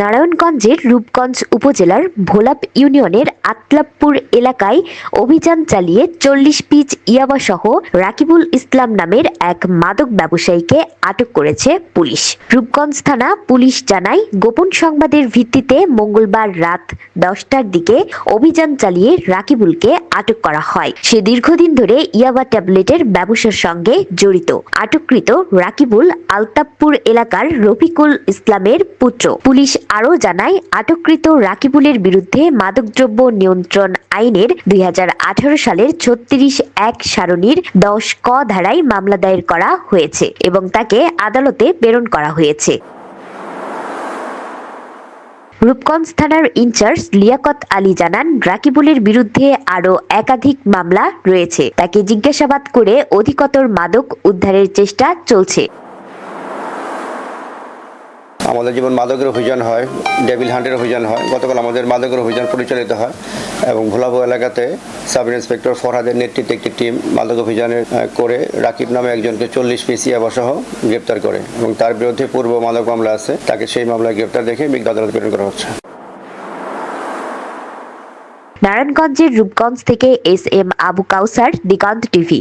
নারায়ণগঞ্জের রূপগঞ্জ উপজেলার ভোলাপ ইউনিয়নের আতলাপুর এলাকায় অভিযান চালিয়ে চল্লিশ পিচ ইয়াবাসহ রাকিবুল ইসলাম নামের এক মাদক ব্যবসায়ীকে আটক করেছে পুলিশ। রূপগঞ্জ থানা পুলিশ জানায়, গোপন সংবাদের ভিত্তিতে মঙ্গলবার রাত দশটার দিকে অভিযান চালিয়ে রাকিবুলকে আটক করা হয়। সে দীর্ঘদিন ধরে ইয়াবা ট্যাবলেটের ব্যবসার সঙ্গে জড়িত। আটককৃত রাকিবুল আলতাবপুর এলাকার রফিকুল ইসলামের পুত্র। পুলিশ আরও জানায়, আটককৃত রাকিবুলের বিরুদ্ধে মাদকদ্রব্য নিয়ন্ত্রণ আইনের দুই হাজার আঠারো সালের ছত্রিশ এক সারণীর দশ ক ধারায় মামলা দায়ের করা হয়েছে এবং তাকে আদালতে প্রেরণ করা হয়েছে। রূপগঞ্জ থানার ইনচার্জ লিয়াকত আলী জানান, রাকিবুলের বিরুদ্ধে আরও একাধিক মামলা রয়েছে। তাকে জিজ্ঞাসাবাদ করে অধিকতর মাদক উদ্ধারের চেষ্টা চলছে। আমাদের যেমন মাদকের অভিযান হয়, ডেভিল হান্টের অভিযান হয়, গতকাল আমাদের মাদকের অভিযান পরিচালিত হয় এবং ভোলাবো এলাকাতে সাব ইন্সপেক্টর ফরহাদের নেতৃত্বে একটি টিম মাদক অভিযানে করে রাকিব নামে একজনকে চল্লিশ পিস ইয়াবাসহ গ্রেপ্তার করে এবং তার বিরুদ্ধে পূর্ব মাদক মামলা আছে। তাকে সেই মামলায় গ্রেপ্তার দেখে বিজ্ঞ আদালত প্রেরণ করা হচ্ছে। নারায়ণগঞ্জের রূপগঞ্জ থেকে S M Abu Kawsar, Diganta TV.